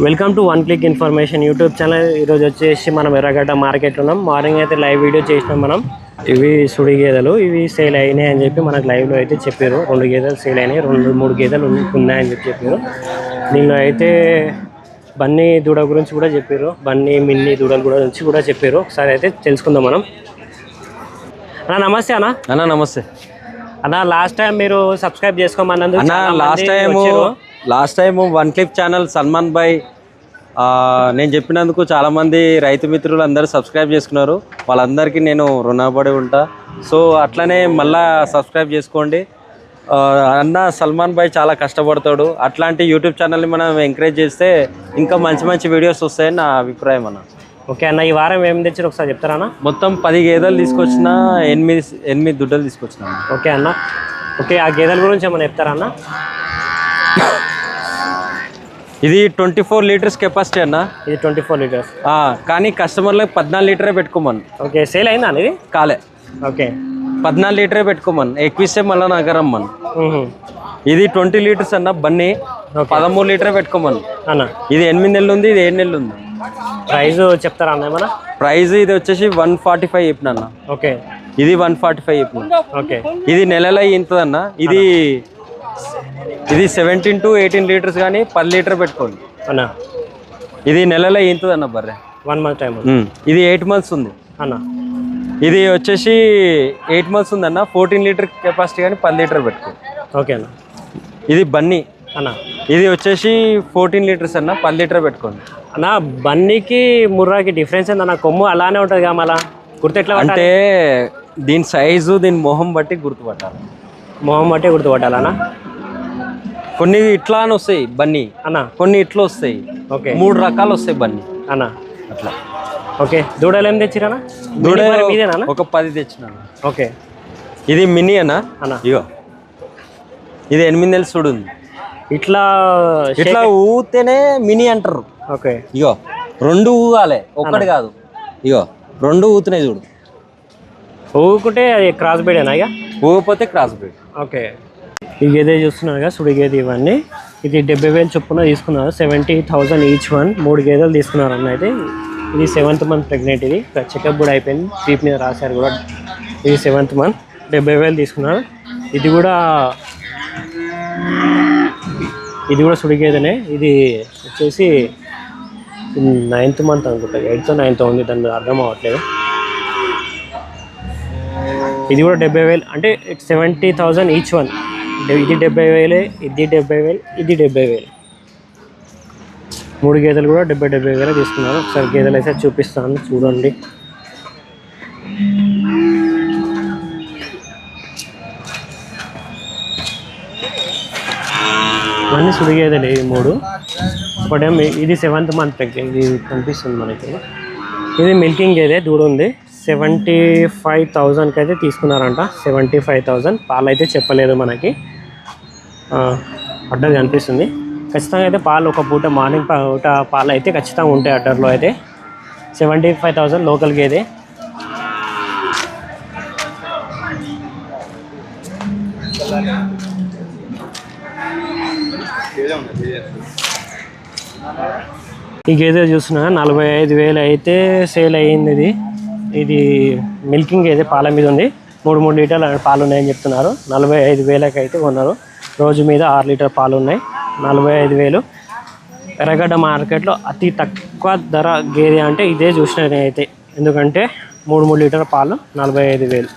Welcome to one click information YouTube channel ఈరోజు వచ్చేసి మనం ఎర్రగడ్డ మార్కెట్లో ఉన్నాం. మార్నింగ్ అయితే లైవ్ వీడియో చేసినాం మనం. ఇవి సుడి గేదెలు ఇవి సేల్ అయినాయి అని చెప్పి మనకు లైవ్లో అయితే చెప్పారు. రెండు గేదెలు సేల్ అయినాయి రెండు మూడు గేదెలు ఉన్- ఉన్నాయని చెప్పి చెప్పారు. దీనిలో అయితే బన్నీ దూడ గురించి కూడా చెప్పారు. బన్నీ మిన్ని దూడల గురించి కూడా చెప్పారు. ఒకసారి అయితే తెలుసుకుందాం మనం. అన్న నమస్తే అన్న. అన్న నమస్తే. అన్న లాస్ట్ టైం మీరు subscribe చేసుకోమన్నందుకు last time. Last time one clip channel Salman bhai నేను చెప్పినందుకు చాలా మంది రైతు మిత్రులు అందరూ సబ్స్క్రైబ్ చేసుకున్నారు. వాళ్ళందరికీ నేను రుణపడి ఉంటా. సో అట్లనే మళ్ళా సబ్స్క్రైబ్ చేసుకోండి. అన్న సల్మాన్ భాయ్ చాలా కష్టపడతాడు. అట్లాంటి యూట్యూబ్ ఛానల్ని మనం ఎంకరేజ్ చేస్తే ఇంకా మంచి మంచి వీడియోస్ వస్తాయని నా అభిప్రాయం అన్న. ఓకే అన్న ఈ వారం ఏం తెచ్చారు ఒకసారి చెప్తారా అన్న? మొత్తం పది గేదెలు తీసుకొచ్చిన ఎనిమిది ఎనిమిది దుడ్డలు తీసుకొచ్చిన ఓకే అన్న. ఓకే ఆ గేదెల గురించి ఏమైనా చెప్తారా అన్న? ఇది ట్వంటీ ఫోర్ లీటర్స్ కెపాసిటీ అన్న? ఇది ట్వంటీ ఫోర్ లీటర్స్. కానీ కస్టమర్లకు పద్నాలుగు లీటరే పెట్టుకోమను. ఓకే సేల్ అయిందా ఇది కాలే. ఓకే. పద్నాలుగు లీటరే పెట్టుకోమను. ఎక్కువిస్తే మళ్ళీ నగరం మన. ఇది ట్వంటీ లీటర్స్ అన్న బన్నీ. పదమూడు లీటరే పెట్టుకోమను. అన్న? ఇది ఎనిమిది నెలలు ఉంది ఇది ఏడు నెలలు ఉంది. ప్రైస్ చెప్తారా అన్న ఏమన్నా? ప్రైస్ ఇది వచ్చేసి వన్ ఫార్టీ ఫైవ్ చెప్పిన అన్న. ఓకే. ఇది వన్ ఫార్టీ ఫైవ్ చెప్పిన. ఓకే. ఇది నెలలో ఇంతదన్న ఇది ఇది సెవెంటీన్ టు ఎయిటీన్ లీటర్స్ కానీ పది లీటర్ పెట్టుకోండి. అన్న. ఇది నెలలో ఇంతదన్న బర్రె. One month time. ఇది ఎయిట్ మంత్స్ ఉంది. అన్న. ఇది వచ్చేసి ఎయిట్ మంత్స్ ఉందన్న ఫోర్టీన్ లీటర్ కెపాసిటీ కానీ పది లీటర్ పెట్టుకో. ఓకే అన్న. ఇది బన్నీ. అన్న. ఇది వచ్చేసి ఫోర్టీన్ లీటర్స్ అన్న పది లీటర్ పెట్టుకోండి. అన్న బన్నీకి ముర్రాకి డిఫరెన్స్ ఏందన్న? కొమ్ము అలానే ఉంటుంది కదా మళ్ళా? గుర్తు ఎట్లా? అంటే దీని సైజు దీని మొహం బట్టి గుర్తుపట్టాలి. మొహం బట్టే గుర్తుపట్టాలన్నా? కొన్ని ఇట్లా అని వస్తాయి బన్నీ. అన్న కొన్ని ఇట్లా వస్తాయి. ఓకే. మూడు రకాలు వస్తాయి బన్నీ. అన్న. అట్లా. ఓకే. దూడలు ఏం తెచ్చిరన్నా? దూడ? ఒక పది తెచ్చిన. ఓకే. ఇది మినీ అన్న? అన్న. ఇగో. ఇది ఎనిమిది నెలలు చూడు ఉంది. ఇట్లా ఇట్లా ఊతేనే మినీ అంటారు. ఓకే. ఇగో రెండు ఊగాలి. ఒక్కటి కాదు. ఇగో రెండు ఊతున్నాయి చూడు. ఊరుకుంటే అది క్రాస్ బీడేనా ఇక ఊగపోతే క్రాస్ బ్రీడ్ ఓకే. ఈ గేదె చూస్తున్నారు కదా సుడి గేదె ఇవన్నీ. ఇది డెబ్బై వేలు చొప్పున తీసుకున్నారు సెవెంటీ థౌజండ్ ఈచ్ వన్ మూడు గేదెలు తీసుకున్నారు అన్న అయితే. ఇది సెవెంత్ మంత్ ప్రెగ్నెంట్ ఇది. చెకప్ కూడా అయిపోయింది. ట్రీప్ మీద రాశారు కూడా. ఇది సెవెంత్ మంత్ డెబ్బై వేలు తీసుకున్నారు. ఇది కూడా ఇది కూడా సుడి గేదెనే ఇది వచ్చేసి నైన్త్ మంత్ అనుకుంటా. ఎయిత్ నైన్త్ ఉంది. దాని అర్థం అవ్వట్లేదు. ఇది కూడా డెబ్బై వేలు. అంటే సెవెంటీ థౌజండ్ ఈచ్ వన్ ఇది డెబ్బై వేలే ఇది డెబ్బై వేలు ఇది డెబ్బై వేలు మూడు గేదెలు కూడా డెబ్బై డెబ్బై వేలు తీసుకున్నారు. ఒకసారి గేదెలు అయితే చూపిస్తాను చూడండి. ఇవన్నీ సుడి గేదెలు ఇవి మూడు. ఒకటేమో ఇది సెవెంత్ మంత్ ఇది కనిపిస్తుంది మనకి. ఇది మిల్కింగ్ గేదె దూడ ఉంది. సెవెంటీ ఫైవ్ థౌజండ్కి అయితే తీసుకున్నారంట. Seventy five thousand. పాలు అయితే చెప్పలేదు మనకి. ఆ, అడ్డర్ కనిపిస్తుంది. ఖచ్చితంగా అయితే పాలు ఒక పూట మార్నింగ్ పూట పాలు అయితే ఖచ్చితంగా ఉంటాయి అడ్డర్లో అయితే. సెవెంటీ ఫైవ్ థౌజండ్ లోకల్ గేదే ఈ గేదె చూస్తున్నా నలభై ఐదు వేలు అయితే సేల్ అయ్యింది ఇది. ఇది మిల్కింగ్ గేదె పాల మీద ఉంది. మూడు మూడు లీటర్ల పాలు ఉన్నాయని చెప్తున్నారు. నలభై ఐదు వేలకి అయితే కొన్నారు. రోజు మీద ఆరు లీటర్ పాలు ఉన్నాయి నలభై ఐదు వేలు. ఎర్రగడ్డ మార్కెట్లో అతి తక్కువ ధర గేదె అంటే ఇదే చూసిన అయితే ఎందుకంటే మూడు మూడు లీటర్ పాలు నలభై ఐదు వేలు.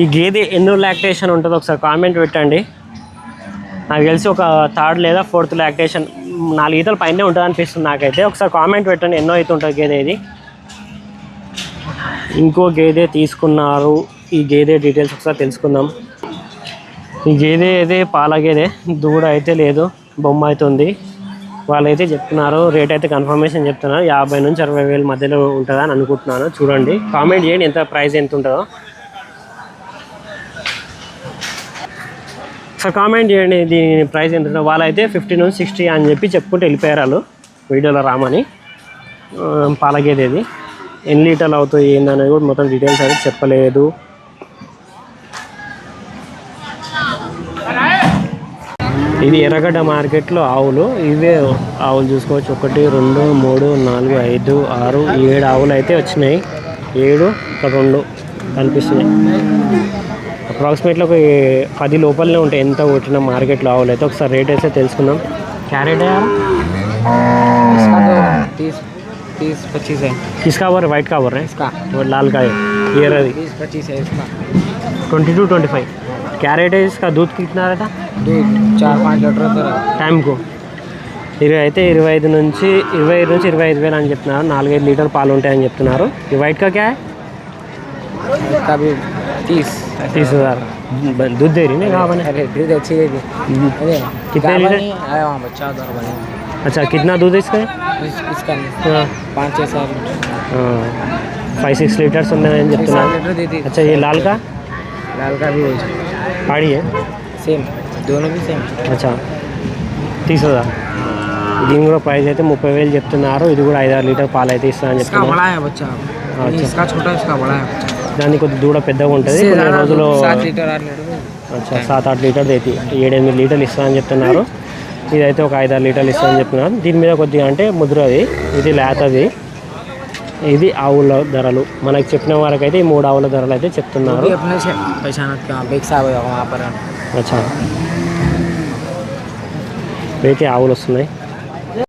ఈ గేదె ఎన్నో లాక్టేషన్ ఉంటుందో ఒకసారి కామెంట్ పెట్టండి. నాకు తెలిసి ఒక థర్డ్ లేదా ఫోర్త్ లాక్టేషన్ నాలుగు ఈతలు పైనే ఉంటుంది అనిపిస్తుంది నాకైతే. ఒకసారి కామెంట్ పెట్టండి ఎన్నో అయితే ఉంటుంది గేదె ఇది. ఇంకో గేదె తీసుకున్నారు. ఈ గేదె డీటెయిల్స్ ఒకసారి తెలుసుకుందాం. ఈ గేదె అయితే పాల గేదె. దూడ అయితే లేదు. బొమ్మ అయితే ఉంది. వాళ్ళైతే చెప్తున్నారు రేట్ అయితే కన్ఫర్మేషన్ చెప్తున్నారు. యాభై నుంచి అరవై వేల మధ్యలో ఉంటుందా అని అనుకుంటున్నాను. చూడండి. కామెంట్ చేయండి ఎంత ప్రైస్ ఎంత ఉంటుందో. సో కామెంట్ చేయండి దీని ప్రైస్ ఎంత ఉంటుందో. వాళ్ళైతే ఫిఫ్టీ నుంచి సిక్స్టీ అని చెప్పి చెప్పుకుంటూ వెళ్ళిపోయారు వాళ్ళు వీడియోలో రామని. ఆ, ఎన్ని లీటర్లు అవుతాయి ఏందనేది కూడా మొత్తం డీటెయిల్స్ అయితే చెప్పలేదు. ఇది ఎర్రగడ్డ మార్కెట్లో ఆవులు. ఇవే ఆవులు చూసుకోవచ్చు. ఒకటి రెండు మూడు నాలుగు ఐదు ఆరు ఏడు ఆవులు అయితే వచ్చినాయి. ఏడు ఒక రెండు కనిపిస్తున్నాయి. అప్రాక్సిమేట్లీ ఒక పది లోపలనే ఉంటాయి. ఎంత కొట్టిన మార్కెట్లో ఆవులు అయితే. ఒకసారి రేట్ అయితే తెలుసుకుందాం. క్యారెట్ కిస్కా కవర్ వైట్ కవర్ లాల్ కాయ. ఎర్రది ట్వంటీ టు ట్వంటీ ఫైవ్. है इसका वो लाल का है ये रही बीस पच्चीस है इसका ट्वेंटी टू ट्वेंटी फाइव क्या रेट है इसका दूध कितना रहता दूध चार पाँच लीटर तो रहता టైంకు ఇరవై అయితే ఇరవై ఐదు నుంచి ఇరవై ఐదు నుంచి ఇరవై ఐదు వేలు అని చెప్తున్నారు నాలుగైదు లీటర్ పాలు ఉంటాయని చెప్తున్నారు ఈ వైట్ కా క్యా है इसका भी तीस तीस हजार दूध दे रही ना गाँव बने अरे दूध अच्छी है जी अरे कितने गाभा लीटर? नहीं आया वहाँ बच्चा उधर बने अच्छा कितना दूध है इसका इस, इसका नहीं हाँ, पाँच छः साल ఫైవ్ సిక్స్ లీటర్స్ ఉన్నాయని छः सात చెప్తున్నారు लीटर देती अच्छा ये लाल का लाल का भी वही पाड़ी है सेम दोनों भी सेम అచ్చా తీస్ హజార్ దీని కూడా ప్రైస్ అయితే ముప్పై వేలు చెప్తున్నారు ఇది కూడా ఐదారు లీటర్ పాలు అయితే ఇస్తామని इसका చెప్తున్నారు बड़ा है बच्चा अच्छा। इसका छोटा है इसका बड़ा है बच्चा దానికి కొద్ది దూడ పెద్దగా ఉంటుంది इससे కొన్ని ज़्यादा రోజులు दूध सात लीटर आठ लीटर में అచ్చా సాత్ ఆరు లీటర్ తెచ్చి ఏడెనిమిది లీటర్లు ఇస్తామని చెప్తున్నారు ఇదైతే ఒక ఐదారు లీటర్లు ఇస్తామని చెప్తున్నారు దీని మీద కొద్దిగా అంటే ముద్రది ఇది లేతది ఇది ఆవుల ధరలు మనకు చెప్పిన వరకు అయితే ఈ మూడు ఆవుల ధరలు అయితే చెప్తున్నారు भी अपने से पहचानत का बेग साहब है वहाँ पर అచ్చా అయితే ఆవులు వస్తున్నాయి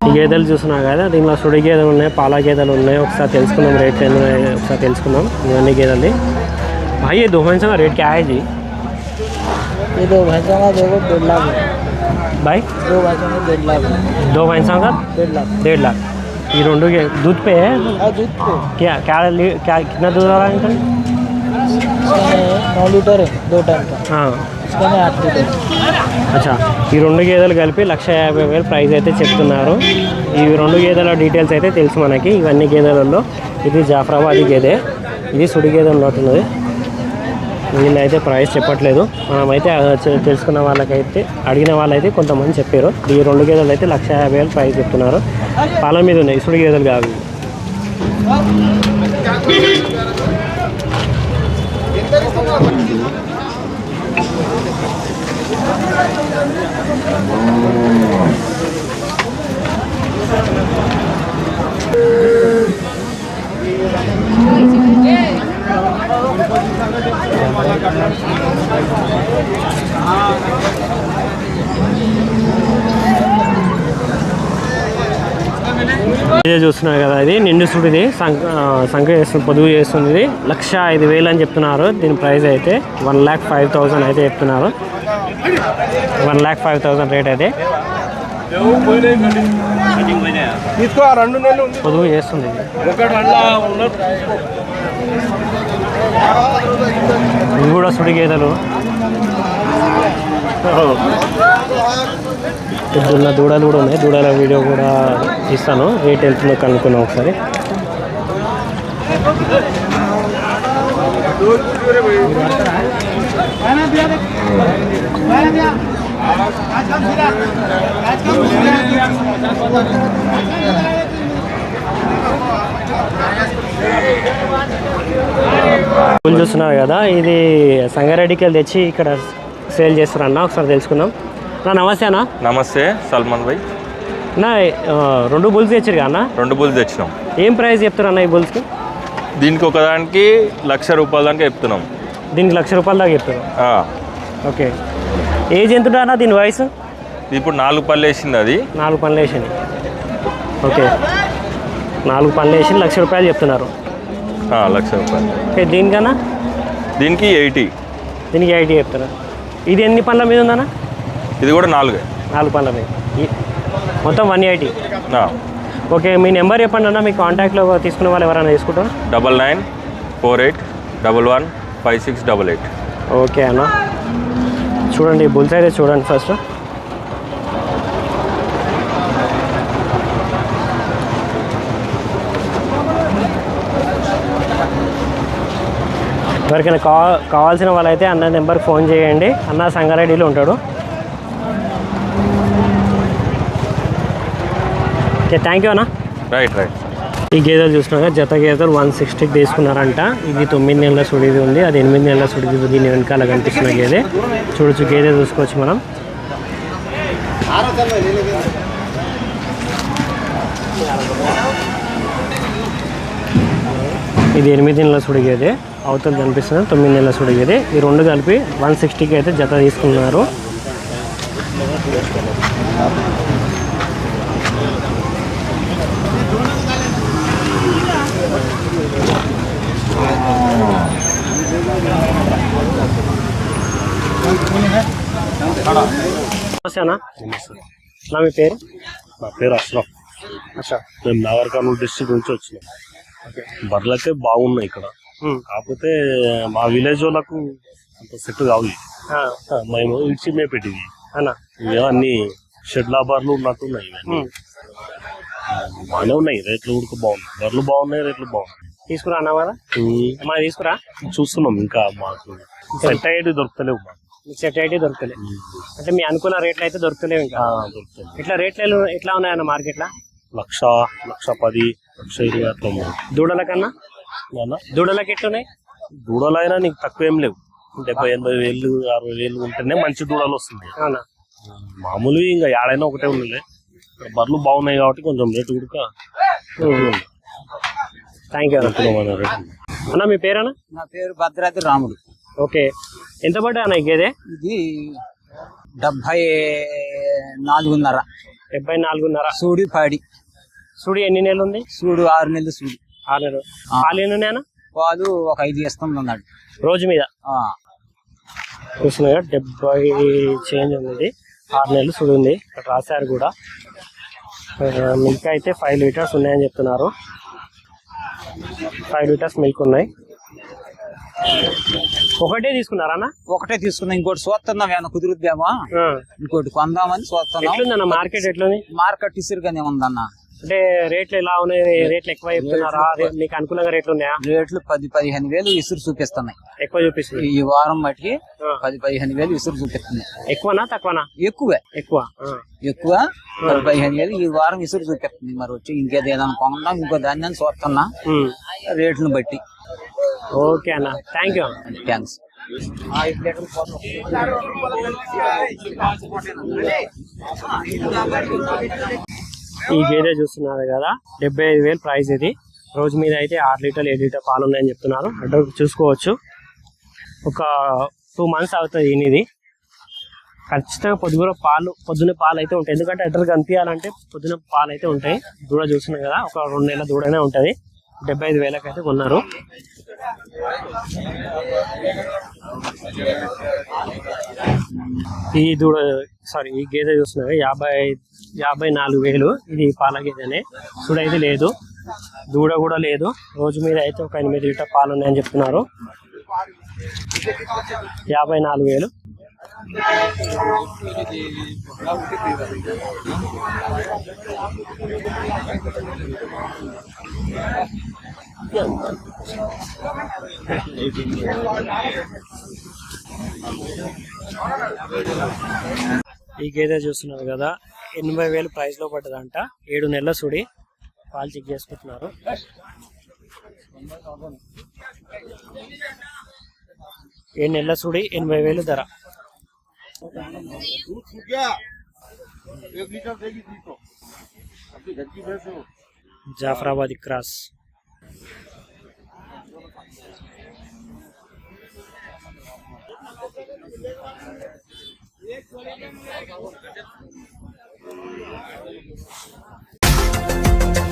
ఈ గేదెలు చూస్తున్నాం కదా దీనిలో సుడి గేదెలు ఉన్నాయి పాల గేదెలు ఉన్నాయి ఒకసారి తెలుసుకుందాం రేట్లు ఎన్ని ఉన్నాయో ఒకసారి తెలుసుకుందాం ఇవన్నీ గేదెలది भाई ये दो भैंसों का रेट क्या है जी ये दो भैंसों का देखो डेढ़ लाख है भाई दो भैंसों का डेढ़ लाख है दो भैंसों का डेढ़ लाख डेढ़ लाख ये रोंडो के दूध पे है और दूध तो क्या क्या ली- क्या कितना दूध आ रहा है इनका इसका है नौ लीटर है दो टाइम का हाँ इसका है आठ लीटर అచ్చా ఈ రెండు గేదెలు కలిపి లక్ష యాభై వేలు ప్రైస్ అయితే చెప్తున్నారు ఈ రెండు గేదెల డీటెయిల్స్ అయితే తెలుసు మనకి ఇవన్నీ గేదెలలో ఇది జాఫరాబాదీ గేదె ఇది సుడి గేదె ఉన్నట్టున్నది వీళ్ళు అయితే ప్రైస్ చెప్పట్లేదు మనమైతే ఆ చె- తెలుసుకున్న వాళ్ళకైతే అడిగిన వాళ్ళైతే కొంతమంది చెప్పారు ఈ రెండు గేదెలు అయితే లక్ష యాభై వేలు ప్రైస్ చెప్తున్నారు పాల మీద ఉన్నాయి ఇసుడు గేదెలు కావు ఇవి. ఇదే చూస్తున్నారు కదా ఇది నిండు సుడిది సంక సంఖ చేస్తుంది పొదుగు చేస్తుంది లక్ష ఐదు వేలు అని చెప్తున్నారు. దీని ప్రైస్ అయితే వన్ ల్యాక్ ఫైవ్ థౌసండ్ అయితే చెప్తున్నారు. One lakh five thousand rate అయితే. పొదుగు చేస్తుంది. ఇది. ఇవి కూడా సుడి గేదెలు ఇప్పుడున్న దూడలు కూడా ఉన్నాయి. దూడల వీడియో కూడా ఇస్తాను. ఎయిట్ వెళ్తుందో కనుక్కున్నాం ఒకసారి. పూలు చూస్తున్నారు కదా ఇది సంగారెడ్డికి వెళ్ళి తెచ్చి ఇక్కడ సేల్ చేస్తారన్న ఒకసారి తెలుసుకుందాం. నా నమస్తే అన్న. నమస్తే సల్మాన్ భాయ్. నా రెండు బుల్స్ తెచ్చారు అన్న? రెండు బుల్స్ తెచ్చినాం. ఏం ప్రైస్ చెప్తారు అన్న ఈ బుల్స్కి? దీనికి ఒకదానికి లక్ష రూపాయల దాకా చెప్తున్నాం. దీనికి లక్ష రూపాయల దాకా చెప్తారు ఓకే. ఏజ్ ఎంత అన్న దీని వయసు? ఇప్పుడు నాలుగు పళ్ళు వేసింది అది. నాలుగు పనులు వేసింది. ఓకే. నాలుగు పనులు వేసి లక్ష రూపాయలు చెప్తున్నారు. లక్ష రూపాయలు. ఓకే దీనికన్నా? దీనికి ఎయిటీ. దీనికి ఐటీ చెప్తారు ఇది ఎన్ని పనుల మీద ఉందన్న? ఇది కూడా నాలుగే. నాలుగు పనుల మొత్తం వన్ ఎయిటీ. ఓకే మీ నెంబర్ చెప్పండి అన్న మీ కాంటాక్ట్లో తీసుకునే వాళ్ళు ఎవరైనా తీసుకుంటారా? Double nine four eight double one five six double eight. Okay అన్న. చూడండి బుల్స్ అయితే చూడండి ఫస్ట్. ఎవరికైనా కా కావాల్సిన వాళ్ళైతే అన్న నెంబర్కి ఫోన్ చేయండి. అన్న సంగారెడ్డిలో ఉంటాడు. ఓకే థ్యాంక్ యూ అన్న. రైట్ రైట్ ఈ గేదెలు చూసినాక జత గేదెలు వన్ సిక్స్టీకి తీసుకున్నారంట. ఇది తొమ్మిది నెలల సుడిది ఉంది అది ఎనిమిది నెలల సుడిది ఉంది దీని వెనకాల కనిపిస్తున్న గేదె. చూడొచ్చు గేదె చూసుకోవచ్చు మనం. ఇది ఎనిమిది నెలల సుడి గేదె అవతల కనిపిస్తుంది తొమ్మిది నెలల సుడి గేదె. ఈ రెండు కలిపి వన్ సిక్స్టీకి అయితే జత తీసుకున్నారు. నా మీ పేరు? నా పేరు అష్రఫ్ మేము నాగర్కర్నూలు డిస్ట్రిక్ట్ నుంచి వచ్చినాం. బర్రెలు అయితే బాగున్నాయి ఇక్కడ. కాకపోతే మా విలేజ్ వాళ్ళకు అంత సెట్ కావు మేము ఇచ్చి మేపెట్టివి అన్న షెడ్ల బర్రెలు ఉన్నట్టున్నాయి. బాగానే ఉన్నాయి. రేట్లు ఉడక బాగున్నాయి. బర్రెలు బాగున్నాయి రేట్లు బాగున్నాయి. తీసుకురా అన్నావు కదా? తీసుకురా. చూస్తున్నాం ఇంకా మాకు. సెట్ అయ్యేది దొరుకుతలేవు మాకు. మీకు సెట్ అయితే దొరకలేదు అంటే మీ అనుకున్న రేట్లు అయితే దొరకలేవు ఇంకా. ఆ, దొరుకుతుంది ఇట్లా రేట్లు ఎట్లా ఉన్నాయన్న మార్కెట్లో? లక్ష లక్ష పది లక్ష ఇరవై అట్లా ఉన్నాయి. దూడల కన్నా? దూడలకి ఎట్లున్నాయి? దూడలైనా నీకు తక్కువ ఏం లేవు. డెబ్బై ఎనభై వేలు అరవై వేలు ఉంటేనే మంచి దూడలు వస్తుంది మామూలు ఇంకా ఏడైనా ఒకటే ఉండలే బర్రెలు బాగున్నాయి కాబట్టి కొంచెం రేటు కూడా థ్యాంక్ యూ అన్న మీ పేరేనా నా పేరు భద్రాద్రి రాముడు. ఓకే. ఎంత పడ్డా అన్న గేదె? ఇది డెబ్బై నాలుగున్నర. డెబ్బై నాలుగున్నర. సూడి పాడి. సుడి ఎన్ని నెలలు ఉంది సూడు ఆరు నెలలు సూడు. ఆరు నెలలు. పాలు ఎన్ని ఉన్నాయన్న? పాలు ఒక ఐదు ఇస్తుంది అన్నాడు. రోజు మీద? చూస్తున్నాయి డెబ్బై చేంజ్ ఉంది. ఇది. ఆరు నెలలు సుడి ఉంది. రాశారు కూడా. మిల్క్ అయితే ఫైవ్ లీటర్స్ ఉన్నాయని చెప్తున్నారు. ఫైవ్ లీటర్స్ మిల్క్ ఉన్నాయి. ఒకటే తీసుకున్నారా అన్న? ఒకటే తీసుకున్నాం ఇంకోటి చూస్తున్నాం ఏమైనా కుదురుద్దామా. ఇంకోటి కొందామని చూస్తున్నాం మార్కెట్ ఎట్లుంది? మార్కెట్ ఇసురుగానే ఉందన్న. అంటే రేట్లు ఎలా ఉన్నాయి? రేట్లు ఎక్కువ చెప్తున్నారా? మీకు అనుకూలంగా రేట్లు ఉన్నాయా? రేట్లు పది పదిహేను వేలు ఇసురు చూపిస్తున్నాయి. ఎక్కువ చూపిస్తుంది ఈ వారం మటుకి ఆ. పది పదిహేను వేలు ఇసురు చూపిస్తుంది ఎక్కువనా తక్కువనా? ఎక్కువే. ఎక్కువ. ఎక్కువ పది పదిహేను వేలు ఈ వారం ఇసురు చూపిస్తుంది మరి వచ్చి ఇంకేది ఏదైనా కొందాం ఇంకో దాన్ని చూస్తున్నా. రేట్లను బట్టి. ఓకే అన్న. థ్యాంక్ యూ థ్యాంక్స్ ఈ గేదె చూస్తున్నారు కదా డెబ్బై ఐదు వేలు ప్రైస్ ఇది. రోజు మీద అయితే ఆరు లీటర్లు ఏడు లీటర్ పాలు ఉన్నాయని చెప్తున్నారు. అడ్డర్ చూసుకోవచ్చు. ఒక టూ మంత్స్ అవుతుంది ఇది ఖచ్చితంగా పొద్దున పాలు పొద్దున్న పాలు అయితే ఉంటాయి. ఎందుకంటే అడ్డర్ కనిపించాలంటే పొద్దున పాలు అయితే ఉంటాయి. దూడ చూస్తున్నాం కదా ఒక రెండు నెలల దూడనే ఉంటుంది. డెబ్బై ఐదు వేలకు అయితే కొన్నారు. ఈ దూడ సారీ ఈ గేదె చూస్తున్నారు యాభై ఐదు యాభై నాలుగు వేలు. ఇది పాల గేదెనే చూడైతే లేదు. దూడ కూడా లేదు. రోజు మీద అయితే ఒక ఎనిమిది లీటర్ పాలు ఉన్నాయని చెప్తున్నారు. యాభై నాలుగు వేలు. ఈ గేదె చూస్తున్నారు కదా. ఎనభై వేలు ప్రైస్లో పడ్డదంట. ఏడు నెలల సుడి. పాలు చెక్ చేసుకుంటున్నారు. ఏడు నెలల సుడి ఎనభై వేలు ధర. జాఫరాబాద్ క్రాస్. Thank you.